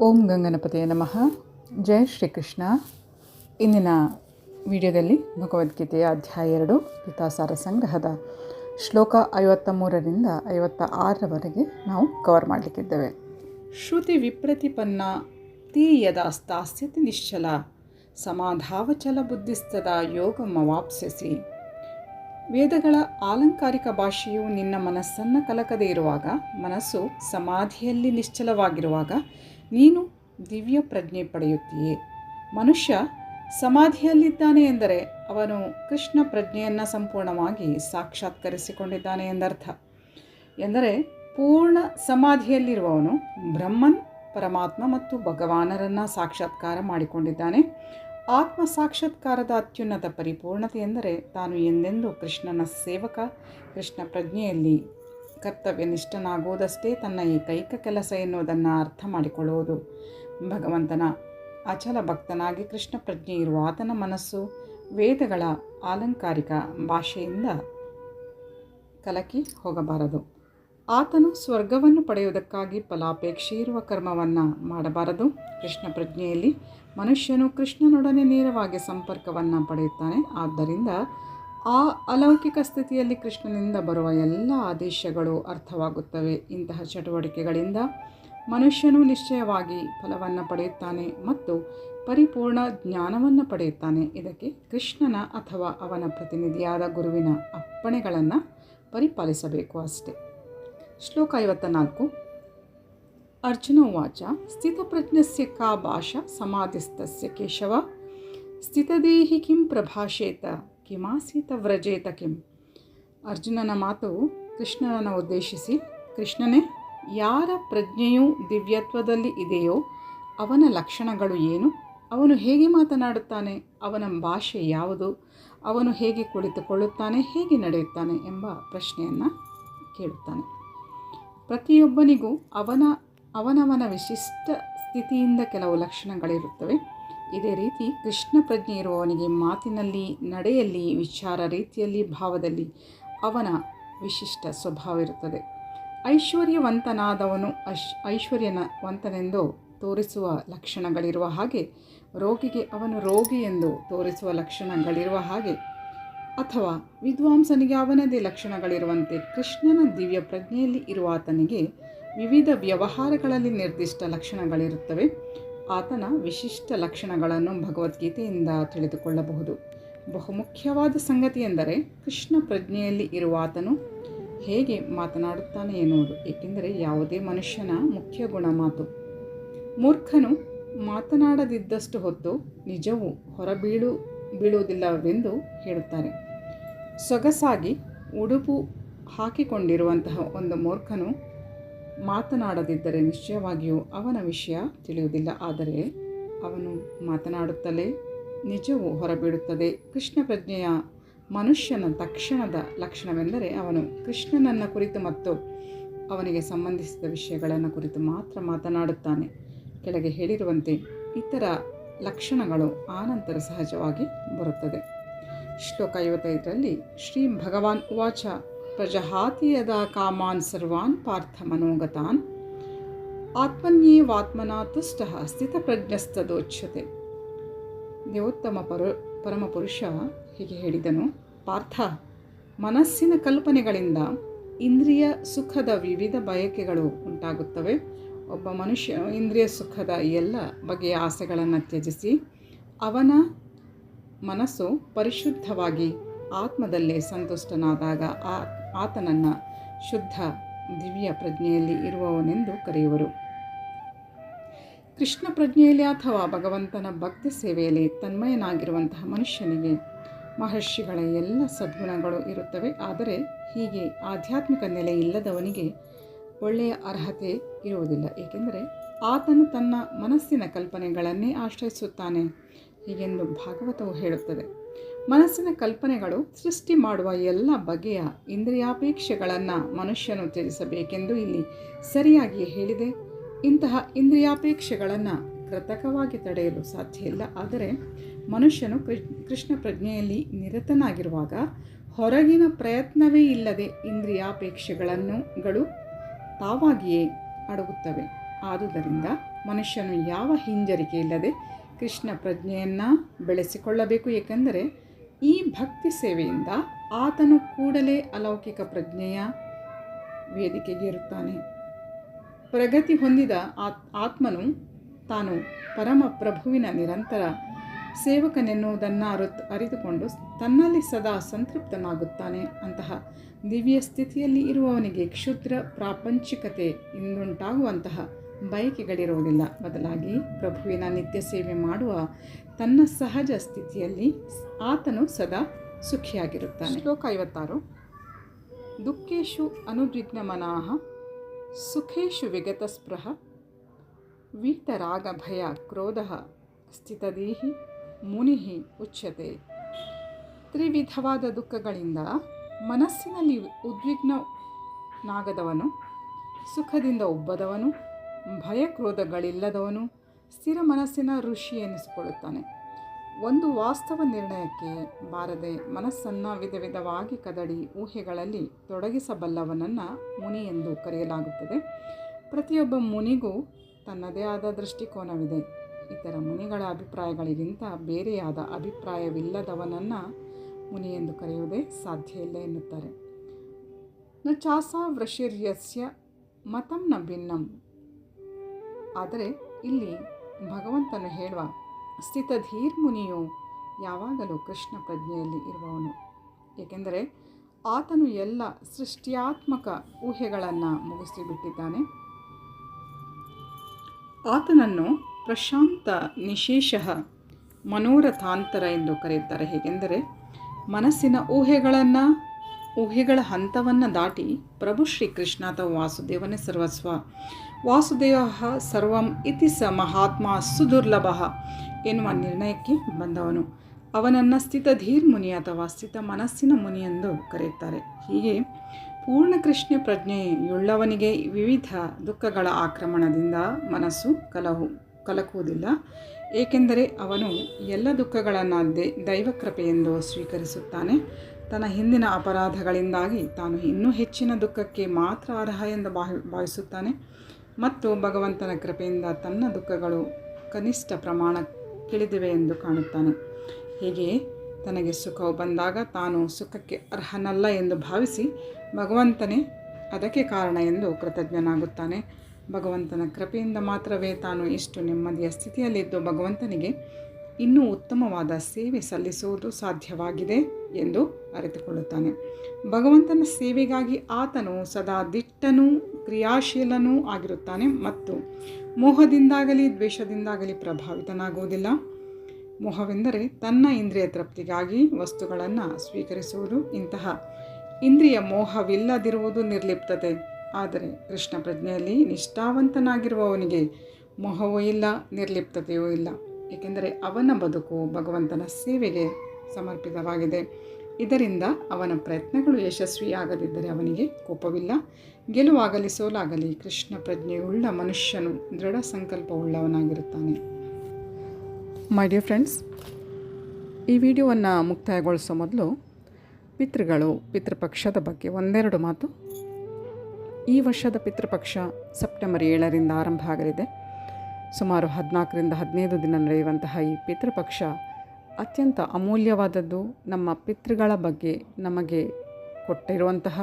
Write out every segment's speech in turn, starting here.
ಓಂ ಗಂಗನಪತಿಯ ನಮಃ. ಜಯ ಶ್ರೀಕೃಷ್ಣ. ಇಂದಿನ ವಿಡಿಯೋದಲ್ಲಿ ಭಗವದ್ಗೀತೆಯ ಅಧ್ಯಾಯ ಎರಡು, ಗೀತಾಸಾರ ಸಂಗ್ರಹದ ಶ್ಲೋಕ ಐವತ್ತ ಮೂರರಿಂದ ಐವತ್ತ ಆರರವರೆಗೆ ನಾವು ಕವರ್ ಮಾಡಲಿಕ್ಕಿದ್ದೇವೆ. ಶ್ರುತಿ ವಿಪ್ರತಿಪನ್ನ ತೀಯದ ಸ್ಥಾಸ್ಯತಿ ನಿಶ್ಚಲ, ಸಮಾಧಾವಚಲ ಬುದ್ಧಿಸ್ತದ ಯೋಗಮವಾಪ್ಸಿಸಿ ವೇದಗಳ ಆಲಂಕಾರಿಕ ಭಾಷೆಯು ನಿನ್ನ ಮನಸ್ಸನ್ನು ಕಲಕದೇ ಇರುವಾಗ, ಮನಸ್ಸು ಸಮಾಧಿಯಲ್ಲಿ ನಿಶ್ಚಲವಾಗಿರುವಾಗ ನೀನು ದಿವ್ಯ ಪ್ರಜ್ಞೆ ಪಡೆಯುತ್ತೀಯೇ. ಮನುಷ್ಯ ಸಮಾಧಿಯಲ್ಲಿದ್ದಾನೆ ಎಂದರೆ ಅವನು ಕೃಷ್ಣ ಪ್ರಜ್ಞೆಯನ್ನು ಸಂಪೂರ್ಣವಾಗಿ ಸಾಕ್ಷಾತ್ಕರಿಸಿಕೊಂಡಿದ್ದಾನೆ ಎಂದರ್ಥ. ಎಂದರೆ ಪೂರ್ಣ ಸಮಾಧಿಯಲ್ಲಿರುವವನು ಬ್ರಹ್ಮನ್, ಪರಮಾತ್ಮ ಮತ್ತು ಭಗವಾನರನ್ನು ಸಾಕ್ಷಾತ್ಕಾರ ಮಾಡಿಕೊಂಡಿದ್ದಾನೆ. ಆತ್ಮ ಸಾಕ್ಷಾತ್ಕಾರದ ಅತ್ಯುನ್ನತ ಪರಿಪೂರ್ಣತೆ ಎಂದರೆ ತಾನು ಎಂದೆಂದೂ ಕೃಷ್ಣನ ಸೇವಕ, ಕೃಷ್ಣ ಪ್ರಜ್ಞೆಯಲ್ಲಿ ಕರ್ತವ್ಯನಿಷ್ಠನಾಗುವುದಷ್ಟೇ ತನ್ನ ಏಕೈಕ ಕೆಲಸ ಎನ್ನುವುದನ್ನು ಅರ್ಥ ಮಾಡಿಕೊಳ್ಳುವುದು. ಭಗವಂತನ ಅಚಲ ಭಕ್ತನಾಗಿ ಕೃಷ್ಣ ಪ್ರಜ್ಞೆ ಇರುವ ಆತನ ಮನಸ್ಸು ವೇದಗಳ ಆಲಂಕಾರಿಕ ಭಾಷೆಯಿಂದ ಕಲಕಿ ಹೋಗಬಾರದು. ಆತನು ಸ್ವರ್ಗವನ್ನು ಪಡೆಯುವುದಕ್ಕಾಗಿ ಫಲಾಪೇಕ್ಷೆ ಇರುವ ಕರ್ಮವನ್ನು ಮಾಡಬಾರದು. ಕೃಷ್ಣ ಪ್ರಜ್ಞೆಯಲ್ಲಿ ಮನುಷ್ಯನು ಕೃಷ್ಣನೊಡನೆ ನೇರವಾಗಿ ಸಂಪರ್ಕವನ್ನು ಪಡೆಯುತ್ತಾನೆ. ಆದ್ದರಿಂದ ಆ ಅಲೌಕಿಕ ಸ್ಥಿತಿಯಲ್ಲಿ ಕೃಷ್ಣನಿಂದ ಬರುವ ಎಲ್ಲ ಆದೇಶಗಳು ಅರ್ಥವಾಗುತ್ತವೆ. ಇಂತಹ ಚಟುವಟಿಕೆಗಳಿಂದ ಮನುಷ್ಯನು ನಿಶ್ಚಯವಾಗಿ ಫಲವನ್ನು ಪಡೆಯುತ್ತಾನೆ ಮತ್ತು ಪರಿಪೂರ್ಣ ಜ್ಞಾನವನ್ನು ಪಡೆಯುತ್ತಾನೆ. ಇದಕ್ಕೆ ಕೃಷ್ಣನ ಅಥವಾ ಅವನ ಪ್ರತಿನಿಧಿಯಾದ ಗುರುವಿನ ಅಪ್ಪಣೆಗಳನ್ನು ಪರಿಪಾಲಿಸಬೇಕು ಅಷ್ಟೆ. ಶ್ಲೋಕ ಐವತ್ತ ನಾಲ್ಕು ಅರ್ಜುನ ಉವಾಚ, ಸ್ಥಿತಪ್ರಜ್ಞಸ್ಯ ಕಾ ಭಾಷಾ ಸಮಾಧಿಸ್ತಸ್ಯ ಕೇಶವ, ಸ್ಥಿತದೇಹಿ ಕಿಂ ಪ್ರಭಾಷೇತ ಕಿಮಾಸೀತ ವ್ರಜೇತ ಕಿಂ. ಅರ್ಜುನನ ಮಾತು ಕೃಷ್ಣನನ್ನು ಉದ್ದೇಶಿಸಿ, ಕೃಷ್ಣನೇ, ಯಾರ ಪ್ರಜ್ಞೆಯು ದಿವ್ಯತ್ವದಲ್ಲಿ ಇದೆಯೋ ಅವನ ಲಕ್ಷಣಗಳು ಏನು? ಅವನು ಹೇಗೆ ಮಾತನಾಡುತ್ತಾನೆ? ಅವನ ಭಾಷೆ ಯಾವುದು? ಅವನು ಹೇಗೆ ಕುಳಿತುಕೊಳ್ಳುತ್ತಾನೆ? ಹೇಗೆ ನಡೆಯುತ್ತಾನೆ ಎಂಬ ಪ್ರಶ್ನೆಯನ್ನು ಕೇಳುತ್ತಾನೆ. ಪ್ರತಿಯೊಬ್ಬನಿಗೂ ಅವನ, ಅವನವನ ವಿಶಿಷ್ಟ ಸ್ಥಿತಿಯಿಂದ ಕೆಲವು ಲಕ್ಷಣಗಳಿರುತ್ತವೆ. ಇದೇ ರೀತಿ ಕೃಷ್ಣ ಪ್ರಜ್ಞೆ ಇರುವವನಿಗೆ ಮಾತಿನಲ್ಲಿ, ನಡೆಯಲ್ಲಿ, ವಿಚಾರ ರೀತಿಯಲ್ಲಿ, ಭಾವದಲ್ಲಿ ಅವನ ವಿಶಿಷ್ಟ ಸ್ವಭಾವ ಇರುತ್ತದೆ ಐಶ್ವರ್ಯವಂತನಾದವನು ಐಶ್ ಐಶ್ವರ್ಯನವಂತನೆಂದು ತೋರಿಸುವ ಲಕ್ಷಣಗಳಿರುವ ಹಾಗೆ, ರೋಗಿಗೆ ಅವನು ರೋಗಿ ಎಂದು ತೋರಿಸುವ ಲಕ್ಷಣಗಳಿರುವ ಹಾಗೆ, ಅಥವಾ ವಿದ್ವಾಂಸನಿಗೆ ಅವನದೇ ಲಕ್ಷಣಗಳಿರುವಂತೆ ಕೃಷ್ಣನ ದಿವ್ಯ ಪ್ರಜ್ಞೆಯಲ್ಲಿ ಇರುವ ಆತನಿಗೆ ವಿವಿಧ ವ್ಯವಹಾರಗಳಲ್ಲಿ ನಿರ್ದಿಷ್ಟ ಲಕ್ಷಣಗಳಿರುತ್ತವೆ. ಆತನ ವಿಶಿಷ್ಟ ಲಕ್ಷಣಗಳನ್ನು ಭಗವದ್ಗೀತೆಯಿಂದ ತಿಳಿದುಕೊಳ್ಳಬಹುದು. ಬಹುಮುಖ್ಯವಾದ ಸಂಗತಿ ಎಂದರೆ ಕೃಷ್ಣ ಪ್ರಜ್ಞೆಯಲ್ಲಿ ಇರುವ ಆತನು ಹೇಗೆ ಮಾತನಾಡುತ್ತಾನೆ ಎನ್ನುವುದು, ಏಕೆಂದರೆ ಯಾವುದೇ ಮನುಷ್ಯನ ಮುಖ್ಯ ಗುಣ ಮಾತು. ಮೂರ್ಖನು ಮಾತನಾಡದಿದ್ದಷ್ಟು ಹೊತ್ತು ನಿಜವು ಹೊರಬೀಳು, ಬೀಳುವುದಿಲ್ಲವೆಂದು ಹೇಳುತ್ತಾರೆ. ಸೊಗಸಾಗಿ ಉಡುಪು ಹಾಕಿಕೊಂಡಿರುವಂತಹ ಒಂದು ಮೂರ್ಖನು ಮಾತನಾಡದಿದ್ದರೆ ನಿಶ್ಚಯವಾಗಿಯೂ ಅವನ ವಿಷಯ ತಿಳಿಯುವುದಿಲ್ಲ. ಆದರೆ ಅವನು ಮಾತನಾಡುತ್ತಲೇ ನಿಜವು ಹೊರಬೀಡುತ್ತದೆ ಕೃಷ್ಣ ಪ್ರಜ್ಞೆಯ ಮನುಷ್ಯನ ತಕ್ಷಣದ ಲಕ್ಷಣವೆಂದರೆ ಅವನು ಕೃಷ್ಣನನ್ನು ಕುರಿತು ಮತ್ತು ಅವನಿಗೆ ಸಂಬಂಧಿಸಿದ ವಿಷಯಗಳನ್ನು ಕುರಿತು ಮಾತ್ರ ಮಾತನಾಡುತ್ತಾನೆ. ಕೆಳಗೆ ಹೇಳಿರುವಂತೆ ಇತರ ಲಕ್ಷಣಗಳು ಆನಂತರ ಸಹಜವಾಗಿ ಬರುತ್ತದೆ. ಶ್ಲೋಕ ಐವತ್ತೈದರಲ್ಲಿ ಶ್ರೀ ಭಗವಾನ್ ಉವಾಚ ಪ್ರಜಹಾತಿ ಯದಾ ಕಾಮಾನ್ ಸರ್ವಾನ್ ಪಾರ್ಥ ಮನೋಗತಾನ್. ಆತ್ಮನ್ಯೇವಾತ್ಮನ ತುಷ್ಟ ಸ್ಥಿತಪ್ರಜ್ಞಸ್ತದೋಚ್ಯತೆ ದೇವೋತ್ತಮ ಪರ, ಪರಮಪುರುಷ ಹೀಗೆ ಹೇಳಿದನು, ಪಾರ್ಥ, ಮನಸ್ಸಿನ ಕಲ್ಪನೆಗಳಿಂದ ಇಂದ್ರಿಯ ಸುಖದ ವಿವಿಧ ಬಯಕೆಗಳು ಉಂಟಾಗುತ್ತವೆ. ಒಬ್ಬ ಮನುಷ್ಯ ಇಂದ್ರಿಯ ಸುಖದ ಎಲ್ಲ ಬಗೆಯ ಆಸೆಗಳನ್ನು ತ್ಯಜಿಸಿ ಅವನ ಮನಸ್ಸು ಪರಿಶುದ್ಧವಾಗಿ ಆತ್ಮದಲ್ಲೇ ಸಂತುಷ್ಟನಾದಾಗ ಆ ಆತನನ್ನು ಶುದ್ಧ ದಿವ್ಯ ಪ್ರಜ್ಞೆಯಲ್ಲಿ ಇರುವವನೆಂದು ಕರೆಯುವರು. ಕೃಷ್ಣ ಪ್ರಜ್ಞೆಯಲ್ಲಿ ಅಥವಾ ಭಗವಂತನ ಭಕ್ತಿ ಸೇವೆಯಲ್ಲಿ ತನ್ಮಯನಾಗಿರುವಂತಹ ಮನುಷ್ಯನಿಗೆ ಮಹರ್ಷಿಗಳ ಎಲ್ಲ ಸದ್ಗುಣಗಳು ಇರುತ್ತವೆ. ಆದರೆ ಹೀಗೆ ಆಧ್ಯಾತ್ಮಿಕ ನೆಲೆ ಇಲ್ಲದವನಿಗೆ ಒಳ್ಳೆಯ ಅರ್ಹತೆ ಇರುವುದಿಲ್ಲ. ಏಕೆಂದರೆ ಆತನು ತನ್ನ ಮನಸ್ಸಿನ ಕಲ್ಪನೆಗಳನ್ನೇ ಆಶ್ರಯಿಸುತ್ತಾನೆ ಹೀಗೆಂದು ಭಾಗವತವು ಹೇಳುತ್ತದೆ. ಮನಸ್ಸಿನ ಕಲ್ಪನೆಗಳು ಸೃಷ್ಟಿ ಮಾಡುವ ಎಲ್ಲ ಬಗೆಯ ಇಂದ್ರಿಯಾಪೇಕ್ಷೆಗಳನ್ನು ಮನುಷ್ಯನು ತ್ಯಜಿಸಬೇಕೆಂದು ಇಲ್ಲಿ ಸರಿಯಾಗಿ ಹೇಳಿದೆ. ಇಂತಹ ಇಂದ್ರಿಯಾಪೇಕ್ಷೆಗಳನ್ನು ಕೃತಕವಾಗಿ ತಡೆಯಲು ಸಾಧ್ಯ ಇಲ್ಲ. ಆದರೆ ಮನುಷ್ಯನು ಕೃಷ್ಣ ಪ್ರಜ್ಞೆಯಲ್ಲಿ ನಿರತನಾಗಿರುವಾಗ ಹೊರಗಿನ ಪ್ರಯತ್ನವೇ ಇಲ್ಲದೆ ಇಂದ್ರಿಯಾಪೇಕ್ಷೆಗಳನ್ನು ಗಳು ತಾವಾಗಿಯೇ ಅಡಗುತ್ತವೆ. ಆದುದರಿಂದ ಮನುಷ್ಯನು ಯಾವ ಹಿಂಜರಿಕೆ ಇಲ್ಲದೆ ಕೃಷ್ಣ ಪ್ರಜ್ಞೆಯನ್ನು ಬೆಳೆಸಿಕೊಳ್ಳಬೇಕು. ಏಕೆಂದರೆ ಈ ಭಕ್ತಿ ಸೇವೆಯಿಂದ ಆತನು ಕೂಡಲೇ ಅಲೌಕಿಕ ಪ್ರಜ್ಞೆಯ ವೇದಿಕೆಗೇರುತ್ತಾನೆ ಪ್ರಗತಿ ಹೊಂದಿದ ಆತ್, ಆತ್ಮನು ತಾನು ಪರಮ ಪ್ರಭುವಿನ ನಿರಂತರ ಸೇವಕನೆನ್ನುವುದನ್ನು ಅರುತ್, ಅರಿತುಕೊಂಡು ತನ್ನಲ್ಲಿ ಸದಾ ಸಂತೃಪ್ತನಾಗುತ್ತಾನೆ. ಅಂತಹ ದಿವ್ಯ ಸ್ಥಿತಿಯಲ್ಲಿ ಇರುವವನಿಗೆ ಕ್ಷುದ್ರ ಪ್ರಾಪಂಚಿಕತೆ ಇಂದುಂಟಾಗುವಂತಹ ಬಯಕೆಗಳಿರುವುದಿಲ್ಲ. ಬದಲಾಗಿ ಪ್ರಭುವಿನ ನಿತ್ಯ ಸೇವೆ ಮಾಡುವ ತನ್ನ ಸಹಜ ಸ್ಥಿತಿಯಲ್ಲಿ ಆತನು ಸದಾ ಸುಖಿಯಾಗಿರುತ್ತಾನೆ. ಶ್ಲೋಕ ಐವತ್ತಾರು. ದುಃಖೇಶು ಅನುದ್ವಿಗ್ನಮನಾಹ ಸುಖೇಶು ವೀತರಾಗ ಭಯ ಕ್ರೋಧ ಸ್ಥಿತದೀಹಿ ಮುನಿ ಉಚ್ಯತೆ. ತ್ರಿವಿಧವಾದ ದುಃಖಗಳಿಂದ ಮನಸ್ಸಿನಲ್ಲಿ ಉದ್ವಿಗ್ನನಾಗದವನು, ಸುಖದಿಂದ ಉಬ್ಬದವನು ಭಯ ಕ್ರೋಧಗಳಿಲ್ಲದವನು ಸ್ಥಿರ ಮನಸ್ಸಿನ ಋಷಿ ಎನಿಸಿಕೊಳ್ಳುತ್ತಾನೆ. ಒಂದು ವಾಸ್ತವ ನಿರ್ಣಯಕ್ಕೆ ಬಾರದೆ ಮನಸ್ಸನ್ನು ವಿಧ ವಿಧವಾಗಿ ಕದಡಿ ಊಹೆಗಳಲ್ಲಿ ತೊಡಗಿಸಬಲ್ಲವನನ್ನು ಮುನಿ ಎಂದು ಕರೆಯಲಾಗುತ್ತದೆ. ಪ್ರತಿಯೊಬ್ಬ ಮುನಿಗೂ ತನ್ನದೇ ಆದ ದೃಷ್ಟಿಕೋನವಿದೆ. ಇತರ ಮುನಿಗಳ ಅಭಿಪ್ರಾಯಗಳಿಗಿಂತ ಬೇರೆಯಾದ ಅಭಿಪ್ರಾಯವಿಲ್ಲದವನನ್ನು ಮುನಿ ಎಂದು ಕರೆಯುವುದೇ ಸಾಧ್ಯ ಇಲ್ಲ ಎನ್ನುತ್ತಾರೆ. ನ ಚಾಸ ವೃಷಿರ್ಯಸ್ಯ ಮತಂನ ಭಿನ್ನಂ. ಆದರೆ ಇಲ್ಲಿ ಭಗವಂತನು ಹೇಳುವ ಸ್ಥಿತಧೀರ್ ಮುನಿಯು ಯಾವಾಗಲೂ ಕೃಷ್ಣ ಪ್ರಜ್ಞೆಯಲ್ಲಿ ಇರುವವನು. ಏಕೆಂದರೆ ಆತನು ಎಲ್ಲ ಸೃಷ್ಟ್ಯಾತ್ಮಕ ಊಹೆಗಳನ್ನು ಮುಗಿಸಿಬಿಟ್ಟಿದ್ದಾನೆ. ಆತನನ್ನು ಪ್ರಶಾಂತ ನಿಶೇಷ ಮನೋರಥಾಂತರ ಎಂದು ಕರೆಯುತ್ತಾರೆ. ಹೇಗೆಂದರೆ ಮನಸ್ಸಿನ ಊಹೆಗಳನ್ನು ಊಹೆಗಳ ಹಂತವನ್ನು ದಾಟಿ ಪ್ರಭು ಅಥವಾ ವಾಸುದೇವನೇ ಸರ್ವಸ್ವ. ವಾಸುದೇವ ಸರ್ವಂ ಇತಿ ಸ ಮಹಾತ್ಮ ಸುದುರ್ಲಭ ಎನ್ನುವ ನಿರ್ಣಯಕ್ಕೆ ಬಂದವನು. ಅವನನ್ನು ಸ್ಥಿತಧೀರ್ ಮುನಿ ಅಥವಾ ಸ್ಥಿತ ಮನಸ್ಸಿನ ಮುನಿ ಎಂದು ಕರೆಯುತ್ತಾರೆ. ಹೀಗೆ ಪೂರ್ಣ ಕೃಷ್ಣ ಪ್ರಜ್ಞೆಯುಳ್ಳವನಿಗೆ ವಿವಿಧ ದುಃಖಗಳ ಆಕ್ರಮಣದಿಂದ ಮನಸ್ಸು ಕಲಹು, ಕಲಕುವುದಿಲ್ಲ. ಏಕೆಂದರೆ ಅವನು ಎಲ್ಲ ದುಃಖಗಳನ್ನು ದೇ ದೈವಕೃಪೆಯೆಂದು ಸ್ವೀಕರಿಸುತ್ತಾನೆ. ತನ್ನ ಹಿಂದಿನ ಅಪರಾಧಗಳಿಂದಾಗಿ ತಾನು ಇನ್ನೂ ಹೆಚ್ಚಿನ ದುಃಖಕ್ಕೆ ಮಾತ್ರ ಅರ್ಹ ಎಂದು ಭಾವಿ, ಭಾವಿಸುತ್ತಾನೆ. ಮತ್ತು ಭಗವಂತನ ಕೃಪೆಯಿಂದ ತನ್ನ ದುಃಖಗಳು ಕನಿಷ್ಠ ಪ್ರಮಾಣಕ್ಕಿಳಿದಿವೆ ಎಂದು ಕಾಣುತ್ತಾನೆ. ಹೀಗೆಯೇ ತನಗೆ ಸುಖವು ಬಂದಾಗ ತಾನು ಸುಖಕ್ಕೆ ಅರ್ಹನಲ್ಲ ಎಂದು ಭಾವಿಸಿ ಭಗವಂತನೇ ಅದಕ್ಕೆ ಕಾರಣ ಎಂದು ಕೃತಜ್ಞನಾಗುತ್ತಾನೆ. ಭಗವಂತನ ಕೃಪೆಯಿಂದ ಮಾತ್ರವೇ ತಾನು ಇಷ್ಟು ನೆಮ್ಮದಿಯ ಸ್ಥಿತಿಯಲ್ಲಿದ್ದು ಭಗವಂತನಿಗೆ ಇನ್ನೂ ಉತ್ತಮವಾದ ಸೇವೆ ಸಲ್ಲಿಸುವುದು ಸಾಧ್ಯವಾಗಿದೆ ಎಂದು ಅರಿತುಕೊಳ್ಳುತ್ತಾನೆ. ಭಗವಂತನ ಸೇವೆಗಾಗಿ ಆತನು ಸದಾ ದಿಟ್ಟನೂ ಕ್ರಿಯಾಶೀಲನೂ ಆಗಿರುತ್ತಾನೆ ಮತ್ತು ಮೋಹದಿಂದಾಗಲಿ ದ್ವೇಷದಿಂದಾಗಲಿ ಪ್ರಭಾವಿತನಾಗುವುದಿಲ್ಲ. ಮೋಹವೆಂದರೆ ತನ್ನ ಇಂದ್ರಿಯ ತೃಪ್ತಿಗಾಗಿ ವಸ್ತುಗಳನ್ನು ಸ್ವೀಕರಿಸುವುದು. ಇಂತಹ ಇಂದ್ರಿಯ ಮೋಹವಿಲ್ಲದಿರುವುದು ನಿರ್ಲಿಪ್ತತೆ. ಆದರೆ ಕೃಷ್ಣ ಪ್ರಜ್ಞೆಯಲ್ಲಿ ನಿಷ್ಠಾವಂತನಾಗಿರುವವನಿಗೆ ಮೋಹವೂ ಇಲ್ಲ, ನಿರ್ಲಿಪ್ತತೆಯೂ ಇಲ್ಲ. ಏಕೆಂದರೆ ಅವನ ಬದುಕು ಭಗವಂತನ ಸೇವೆಗೆ ಸಮರ್ಪಿತವಾಗಿದೆ. ಇದರಿಂದ ಅವನ ಪ್ರಯತ್ನಗಳು ಯಶಸ್ವಿಯಾಗದಿದ್ದರೆ ಅವನಿಗೆ ಕೋಪವಿಲ್ಲ. ಗೆಲುವಾಗಲಿ ಸೋಲಾಗಲಿ ಕೃಷ್ಣ ಪ್ರಜ್ಞೆಯುಳ್ಳ ಮನುಷ್ಯನು ದೃಢ ಸಂಕಲ್ಪವುಳ್ಳವನಾಗಿರುತ್ತಾನೆ. ಮೈ ಡಿಯರ್ ಫ್ರೆಂಡ್ಸ್ ಈ ವಿಡಿಯೋವನ್ನು ಮುಕ್ತಾಯಗೊಳಿಸೋ ಮೊದಲು ಪಿತೃಗಳು ಪಿತೃಪಕ್ಷದ ಬಗ್ಗೆ ಒಂದೆರಡು ಮಾತು. ಈ ವರ್ಷದ ಪಿತೃಪಕ್ಷ ಸೆಪ್ಟೆಂಬರ್ ಏಳರಿಂದ ಆರಂಭ ಆಗಲಿದೆ. ಸುಮಾರು ಹದಿನಾಲ್ಕರಿಂದ ಹದಿನೈದು ದಿನ ನಡೆಯುವಂತಹ ಈ ಪಿತೃಪಕ್ಷ ಅತ್ಯಂತ ಅಮೂಲ್ಯವಾದದ್ದು ನಮ್ಮ ಪಿತೃಗಳ ಬಗ್ಗೆ ನಮಗೆ ಕೊಟ್ಟಿರುವಂತಹ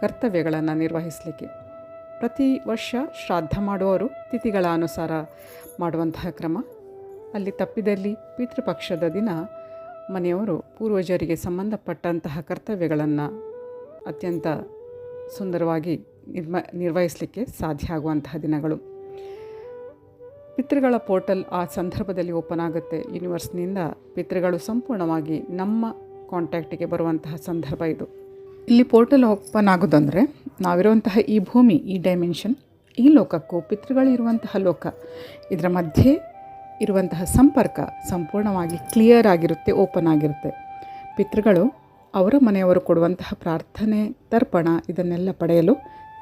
ಕರ್ತವ್ಯಗಳನ್ನು ನಿರ್ವಹಿಸಲಿಕ್ಕೆ. ಪ್ರತಿ ವರ್ಷ ಶ್ರಾದ್ದ ಮಾಡುವವರು ತಿಥಿಗಳ ಅನುಸಾರ ಮಾಡುವಂತಹ ಕ್ರಮ. ಅಲ್ಲಿ ತಪ್ಪಿದಲ್ಲಿ ಪಿತೃಪಕ್ಷದ ದಿನ ಮನೆಯವರು ಪೂರ್ವಜರಿಗೆ ಸಂಬಂಧಪಟ್ಟಂತಹ ಕರ್ತವ್ಯಗಳನ್ನು ಅತ್ಯಂತ ಸುಂದರವಾಗಿ ನಿರ್ಮ ನಿರ್ವಹಿಸಲಿಕ್ಕೆ ಸಾಧ್ಯ ಆಗುವಂತಹ ದಿನಗಳು. ಪಿತೃಗಳ ಪೋರ್ಟಲ್ ಆ ಸಂದರ್ಭದಲ್ಲಿ ಓಪನ್ ಆಗುತ್ತೆ. ಯೂನಿವರ್ಸ್ನಿಂದ ಪಿತೃಗಳು ಸಂಪೂರ್ಣವಾಗಿ ನಮ್ಮ ಕಾಂಟ್ಯಾಕ್ಟಿಗೆ ಬರುವಂತಹ ಸಂದರ್ಭ ಇದು. ಇಲ್ಲಿ ಪೋರ್ಟಲ್ ಓಪನ್ ಆಗೋದಂದರೆ ನಾವಿರುವಂತಹ ಈ ಭೂಮಿ, ಈ ಡೈಮೆನ್ಷನ್, ಈ ಲೋಕಕ್ಕೂ ಪಿತೃಗಳು ಇರುವಂತಹ ಲೋಕ. ಇದರ ಮಧ್ಯೆ ಇರುವಂತಹ ಸಂಪರ್ಕ ಸಂಪೂರ್ಣವಾಗಿ ಕ್ಲಿಯರ್ ಆಗಿರುತ್ತೆ, ಓಪನ್ ಆಗಿರುತ್ತೆ. ಪಿತೃಗಳು ಅವರ ಮನೆಯವರು ಕೊಡುವಂತಹ ಪ್ರಾರ್ಥನೆ, ತರ್ಪಣ ಇದನ್ನೆಲ್ಲ ಪಡೆಯಲು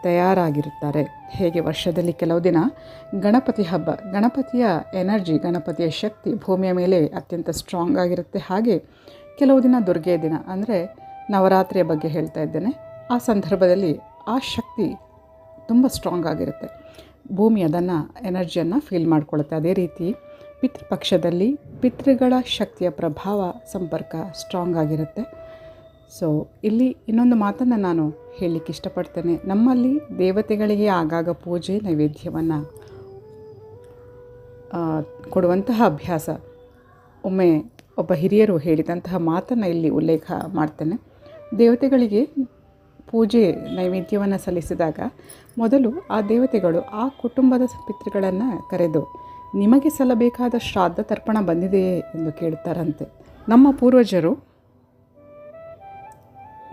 ತಯಾರಾಗಿರುತ್ತಾರೆ. ಹೇಗೆ ವರ್ಷದಲ್ಲಿ ಕೆಲವು ದಿನ ಗಣಪತಿ ಹಬ್ಬ, ಗಣಪತಿಯ ಎನರ್ಜಿ, ಗಣಪತಿಯ ಶಕ್ತಿ ಭೂಮಿಯ ಮೇಲೆ ಅತ್ಯಂತ ಸ್ಟ್ರಾಂಗ್ ಆಗಿರುತ್ತೆ. ಹಾಗೆ ಕೆಲವು ದಿನ ದುರ್ಗೆಯ ದಿನ ಅಂದರೆ ನವರಾತ್ರಿಯ ಬಗ್ಗೆ ಹೇಳ್ತಾ ಇದ್ದೇನೆ. ಆ ಸಂದರ್ಭದಲ್ಲಿ ಆ ಶಕ್ತಿ ತುಂಬ ಸ್ಟ್ರಾಂಗ್ ಆಗಿರುತ್ತೆ. ಭೂಮಿ ಅದನ್ನು ಎನರ್ಜಿಯನ್ನು ಫೀಲ್ ಮಾಡ್ಕೊಳ್ಳುತ್ತೆ. ಅದೇ ರೀತಿ ಪಿತೃಪಕ್ಷದಲ್ಲಿ ಪಿತೃಗಳ ಶಕ್ತಿಯ ಪ್ರಭಾವ ಸಂಪರ್ಕ ಸ್ಟ್ರಾಂಗ್ ಆಗಿರುತ್ತೆ. ಸೊ ಇಲ್ಲಿ ಇನ್ನೊಂದು ಮಾತನ್ನು ನಾನು ಹೇಳಲಿಕ್ಕೆ ಇಷ್ಟಪಡ್ತೇನೆ. ನಮ್ಮಲ್ಲಿ ದೇವತೆಗಳಿಗೆ ಆಗಾಗ ಪೂಜೆ, ನೈವೇದ್ಯವನ್ನು ಕೊಡುವಂತಹ ಅಭ್ಯಾಸ. ಒಮ್ಮೆ ಒಬ್ಬ ಹಿರಿಯರು ಹೇಳಿದಂತಹ ಮಾತನ್ನು ಇಲ್ಲಿ ಉಲ್ಲೇಖ ಮಾಡ್ತೇನೆ. ದೇವತೆಗಳಿಗೆ ಪೂಜೆ, ನೈವೇದ್ಯವನ್ನು ಸಲ್ಲಿಸಿದಾಗ ಮೊದಲು ಆ ದೇವತೆಗಳು ಆ ಕುಟುಂಬದ ಪಿತೃಗಳನ್ನು ಕರೆದು, ನಿಮಗೆ ಸಲ್ಲಬೇಕಾದ ಶ್ರಾದ್ದ ತರ್ಪಣ ಬಂದಿದೆಯೇ? ಎಂದು ಕೇಳ್ತಾರಂತೆ ನಮ್ಮ ಪೂರ್ವಜರು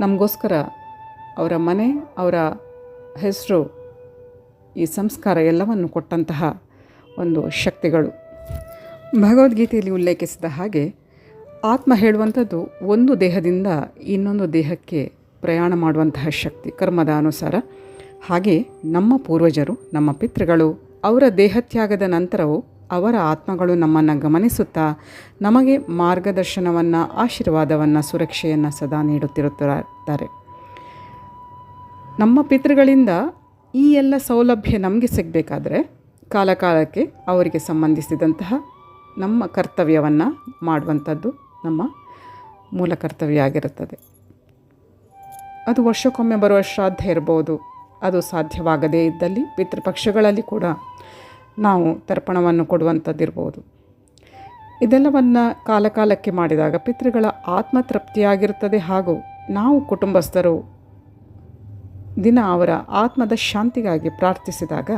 ನಮಗೋಸ್ಕರ ಅವರ ಮನೆ, ಅವರ ಹೆಸರು, ಈ ಸಂಸ್ಕಾರ ಎಲ್ಲವನ್ನು ಕೊಟ್ಟಂತಹ ಒಂದು ಶಕ್ತಿಗಳು. ಭಗವದ್ಗೀತೆಯಲ್ಲಿ ಉಲ್ಲೇಖಿಸಿದ ಹಾಗೆ, ಆತ್ಮ ಹೇಳುವಂಥದ್ದು ಒಂದು ದೇಹದಿಂದ ಇನ್ನೊಂದು ದೇಹಕ್ಕೆ ಪ್ರಯಾಣ ಮಾಡುವಂತಹ ಶಕ್ತಿ, ಕರ್ಮದ ಅನುಸಾರ. ಹಾಗೆ ನಮ್ಮ ಪೂರ್ವಜರು, ನಮ್ಮ ಪಿತೃಗಳು ಅವರ ದೇಹತ್ಯಾಗದ ನಂತರವೂ ಅವರ ಆತ್ಮಗಳು ನಮ್ಮನ್ನು ಗಮನಿಸುತ್ತಾ ನಮಗೆ ಮಾರ್ಗದರ್ಶನವನ್ನು, ಆಶೀರ್ವಾದವನ್ನು, ಸುರಕ್ಷೆಯನ್ನು ಸದಾ ನೀಡುತ್ತಿರುತ್ತಾರೆ. ನಮ್ಮ ಪಿತೃಗಳಿಂದ ಈ ಎಲ್ಲ ಸೌಲಭ್ಯ ನಮಗೆ ಸಿಗಬೇಕಾದ್ರೆ ಕಾಲಕಾಲಕ್ಕೆ ಅವರಿಗೆ ಸಂಬಂಧಿಸಿದಂತಹ ನಮ್ಮ ಕರ್ತವ್ಯವನ್ನು ಮಾಡುವಂಥದ್ದು ನಮ್ಮ ಮೂಲ ಕರ್ತವ್ಯ ಆಗಿರುತ್ತದೆ. ಅದು ವರ್ಷಕ್ಕೊಮ್ಮೆ ಬರುವ ಶ್ರಾದ್ದ ಇರ್ಬೋದು, ಅದು ಸಾಧ್ಯವಾಗದೇ ಇದ್ದಲ್ಲಿ ಪಿತೃಪಕ್ಷಗಳಲ್ಲಿ ಕೂಡ ನಾವು ತರ್ಪಣವನ್ನು ಕೊಡುವಂಥದ್ದಿರ್ಬೋದು. ಇದೆಲ್ಲವನ್ನು ಕಾಲಕಾಲಕ್ಕೆ ಮಾಡಿದಾಗ ಪಿತೃಗಳ ಆತ್ಮತೃಪ್ತಿಯಾಗಿರುತ್ತದೆ ಹಾಗೂ ನಾವು ಕುಟುಂಬಸ್ಥರು ದಿನ ಅವರ ಆತ್ಮದ ಶಾಂತಿಗಾಗಿ ಪ್ರಾರ್ಥಿಸಿದಾಗ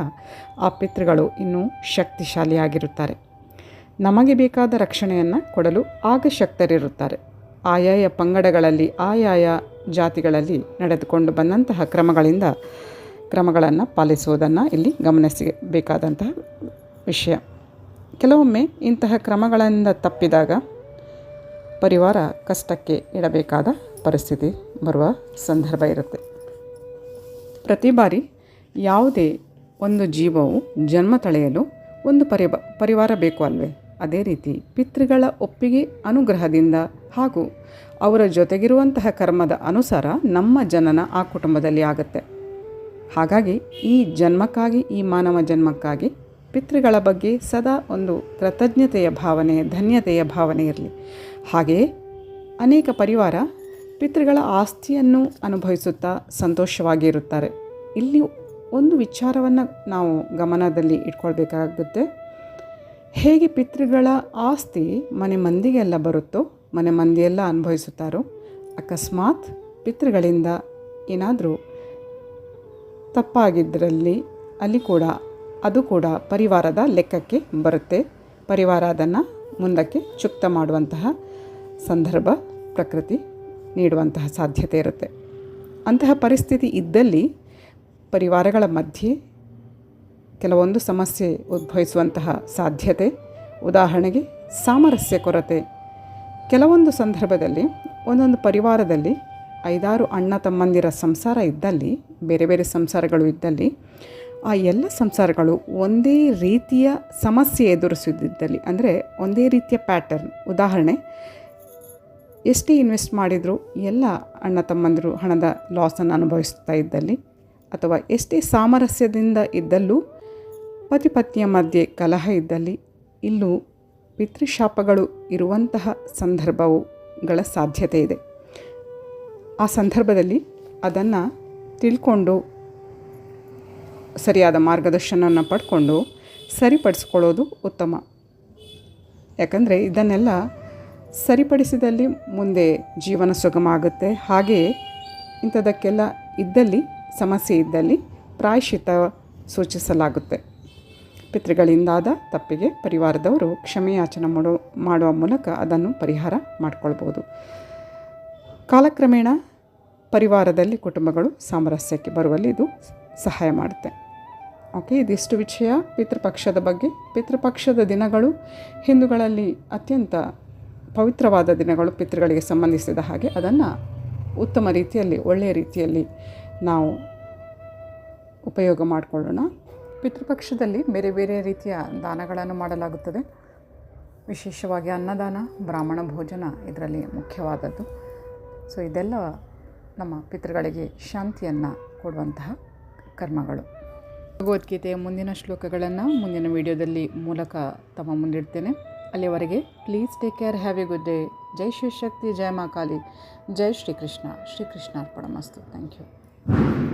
ಆ ಪಿತೃಗಳು ಇನ್ನೂ ಶಕ್ತಿಶಾಲಿಯಾಗಿರುತ್ತಾರೆ. ನಮಗೆ ಬೇಕಾದ ರಕ್ಷಣೆಯನ್ನು ಕೊಡಲು ಆಗ ಶಕ್ತರಿರುತ್ತಾರೆ. ಆಯಾಯ ಪಂಗಡಗಳಲ್ಲಿ, ಆಯಾಯ ಜಾತಿಗಳಲ್ಲಿ ನಡೆದುಕೊಂಡು ಬಂದಂತಹ ಕ್ರಮಗಳಿಂದ ಕ್ರಮಗಳನ್ನು ಪಾಲಿಸುವುದನ್ನು ಇಲ್ಲಿ ಗಮನಿಸಬೇಕಾದಂತಹ ವಿಷಯ. ಕೆಲವೊಮ್ಮೆ ಇಂತಹ ಕ್ರಮಗಳಿಂದ ತಪ್ಪಿದಾಗ ಪರಿವಾರ ಕಷ್ಟಕ್ಕೆ ಇಡಬೇಕಾದ ಪರಿಸ್ಥಿತಿ ಬರುವ ಸಂದರ್ಭ ಇರುತ್ತೆ. ಪ್ರತಿ ಬಾರಿ ಯಾವುದೇ ಒಂದು ಜೀವವು ಜನ್ಮ ತಳೆಯಲು ಒಂದು ಪರಿವ ಪರಿವಾರ ಬೇಕು ಅಲ್ವೇ? ಅದೇ ರೀತಿ ಪಿತೃಗಳ ಒಪ್ಪಿಗೆ ಅನುಗ್ರಹದಿಂದ ಹಾಗೂ ಅವರ ಜೊತೆಗಿರುವಂತಹ ಕರ್ಮದ ಅನುಸಾರ ನಮ್ಮ ಜನನ ಆ ಕುಟುಂಬದಲ್ಲಿ ಆಗುತ್ತೆ. ಹಾಗಾಗಿ ಈ ಜನ್ಮಕ್ಕಾಗಿ, ಈ ಮಾನವ ಜನ್ಮಕ್ಕಾಗಿ ಪಿತೃಗಳ ಬಗ್ಗೆ ಸದಾ ಒಂದು ಕೃತಜ್ಞತೆಯ ಭಾವನೆ, ಧನ್ಯತೆಯ ಭಾವನೆ ಇರಲಿ. ಹಾಗೆಯೇ ಅನೇಕ ಪರಿವಾರ ಪಿತೃಗಳ ಆಸ್ತಿಯನ್ನು ಅನುಭವಿಸುತ್ತಾ ಸಂತೋಷವಾಗಿ ಇರುತ್ತಾರೆ. ಇಲ್ಲಿ ಒಂದು ವಿಚಾರವನ್ನು ನಾವು ಗಮನದಲ್ಲಿ ಇಟ್ಕೊಳ್ಬೇಕಾಗುತ್ತೆ. ಹೇಗೆ ಪಿತೃಗಳ ಆಸ್ತಿ ಮನೆ ಮಂದಿಗೆಲ್ಲ ಬರುತ್ತೋ, ಮನೆ ಮಂದಿಯೆಲ್ಲ ಅನುಭವಿಸುತ್ತಾರೋ, ಅಕಸ್ಮಾತ್ ಪಿತೃಗಳಿಂದ ಏನಾದರೂ ತಪ್ಪಾಗಿದ್ದರಲ್ಲಿ ಅಲ್ಲಿ ಕೂಡ, ಅದು ಕೂಡ ಪರಿವಾರದ ಲೆಕ್ಕಕ್ಕೆ ಬರುತ್ತೆ. ಪರಿವಾರ ಅದನ್ನು ಮುಂದಕ್ಕೆ ಚುಕ್ತ ಮಾಡುವಂತಹ ಸಂದರ್ಭ, ಪ್ರಕೃತಿ ನೀಡುವಂತಹ ಸಾಧ್ಯತೆ ಇರುತ್ತೆ. ಅಂತಹ ಪರಿಸ್ಥಿತಿ ಇದ್ದಲ್ಲಿ ಪರಿವಾರಗಳ ಮಧ್ಯೆ ಕೆಲವೊಂದು ಸಮಸ್ಯೆ ಉದ್ಭವಿಸುವಂತಹ ಸಾಧ್ಯತೆ. ಉದಾಹರಣೆಗೆ ಸಾಮರಸ್ಯ ಕೊರತೆ. ಕೆಲವೊಂದು ಸಂದರ್ಭದಲ್ಲಿ, ಒಂದೊಂದು ಪರಿವಾರದಲ್ಲಿ ಐದಾರು ಅಣ್ಣ ತಮ್ಮಂದಿರ ಸಂಸಾರ ಇದ್ದಲ್ಲಿ, ಬೇರೆ ಬೇರೆ ಸಂಸಾರಗಳು ಇದ್ದಲ್ಲಿ, ಆ ಎಲ್ಲ ಸಂಸಾರಗಳು ಒಂದೇ ರೀತಿಯ ಸಮಸ್ಯೆ ಎದುರಿಸಿದ್ದಲ್ಲಿ ಅಂದರೆ ಒಂದೇ ರೀತಿಯ ಪ್ಯಾಟರ್ನ್ ಉದಾಹರಣೆ, ಎಷ್ಟೇ ಇನ್ವೆಸ್ಟ್ ಮಾಡಿದರೂ ಎಲ್ಲ ಅಣ್ಣ ತಮ್ಮಂದಿರು ಹಣದ ಲಾಸನ್ನು ಅನುಭವಿಸ್ತಾ ಇದ್ದಲ್ಲಿ, ಅಥವಾ ಎಷ್ಟೇ ಸಾಮರಸ್ಯದಿಂದ ಇದ್ದಲ್ಲೂ ಪತಿ ಪತ್ನಿಯ ಮಧ್ಯೆ ಕಲಹ ಇದ್ದಲ್ಲಿ, ಇಲ್ಲೂ ಪಿತೃಶಾಪಗಳು ಇರುವಂತಹ ಸಂದರ್ಭವುಗಳ ಸಾಧ್ಯತೆ ಇದೆ. ಆ ಸಂದರ್ಭದಲ್ಲಿ ಅದನ್ನು ತಿಳ್ಕೊಂಡು ಸರಿಯಾದ ಮಾರ್ಗದರ್ಶನವನ್ನು ಪಡ್ಕೊಂಡು ಸರಿಪಡಿಸ್ಕೊಳ್ಳೋದು ಉತ್ತಮ. ಯಾಕಂದರೆ ಇದನ್ನೆಲ್ಲ ಸರಿಪಡಿಸಿದಲ್ಲಿ ಮುಂದೆ ಜೀವನ ಸುಗಮ ಆಗುತ್ತೆ. ಹಾಗೆಯೇ ಇಂಥದಕ್ಕೆಲ್ಲ ಇದ್ದಲ್ಲಿ, ಸಮಸ್ಯೆ ಇದ್ದಲ್ಲಿ ಪ್ರಾಯಶಿತ ಸೂಚಿಸಲಾಗುತ್ತೆ. ಪಿತೃಗಳಿಂದಾದ ತಪ್ಪಿಗೆ ಪರಿವಾರದವರು ಕ್ಷಮೆಯಾಚನೆ ಮಾಡೋ, ಮಾಡುವ ಮೂಲಕ ಅದನ್ನು ಪರಿಹಾರ ಮಾಡಿಕೊಳ್ಬೋದು. ಕಾಲಕ್ರಮೇಣ ಪರಿವಾರದಲ್ಲಿ ಕುಟುಂಬಗಳು ಸಾಮರಸ್ಯಕ್ಕೆ ಬರುವಲ್ಲಿ ಇದು ಸಹಾಯ ಮಾಡುತ್ತೆ. ಓಕೆ ಇದಿಷ್ಟು ವಿಷಯ. ಪಿತೃಪಕ್ಷದ ಬಗ್ಗೆ. ಪಿತೃಪಕ್ಷದ ದಿನಗಳು ಹಿಂದೂಗಳಲ್ಲಿ ಅತ್ಯಂತ ಪವಿತ್ರವಾದ ದಿನಗಳು ಪಿತೃಗಳಿಗೆ ಸಂಬಂಧಿಸಿದ ಹಾಗೆ. ಅದನ್ನು ಉತ್ತಮ ರೀತಿಯಲ್ಲಿ, ಒಳ್ಳೆಯ ರೀತಿಯಲ್ಲಿ ನಾವು ಉಪಯೋಗ ಮಾಡಿಕೊಳ್ಳೋಣ. ಪಿತೃಪಕ್ಷದಲ್ಲಿ ಬೇರೆ ಬೇರೆ ರೀತಿಯ ದಾನಗಳನ್ನು ಮಾಡಲಾಗುತ್ತದೆ. ವಿಶೇಷವಾಗಿ ಅನ್ನದಾನ, ಬ್ರಾಹ್ಮಣ ಭೋಜನ ಇದರಲ್ಲಿ ಮುಖ್ಯವಾದದ್ದು. ಸೊ ಇದೆಲ್ಲ ನಮ್ಮ ಪಿತೃಗಳಿಗೆ ಶಾಂತಿಯನ್ನು ಕೊಡುವಂತಹ ಕರ್ಮಗಳು. ಭಗವದ್ಗೀತೆಯ ಮುಂದಿನ ಶ್ಲೋಕಗಳನ್ನು ಮುಂದಿನ ವಿಡಿಯೋದಲ್ಲಿ ಮೂಲಕ ತಮ್ಮ ಮುಂದಿಡ್ತೇನೆ ಅಲ್ಲಿಯವರೆಗೆ please take care have a good day ಜೈ ಶಿವಶಕ್ತಿ ಜಯ ಮಾ ಕಾಲಿ. ಜೈ ಶ್ರೀಕೃಷ್ಣ. ಶ್ರೀಕೃಷ್ಣ ಅರ್ಪಣ ಮಸ್ತು. Thank you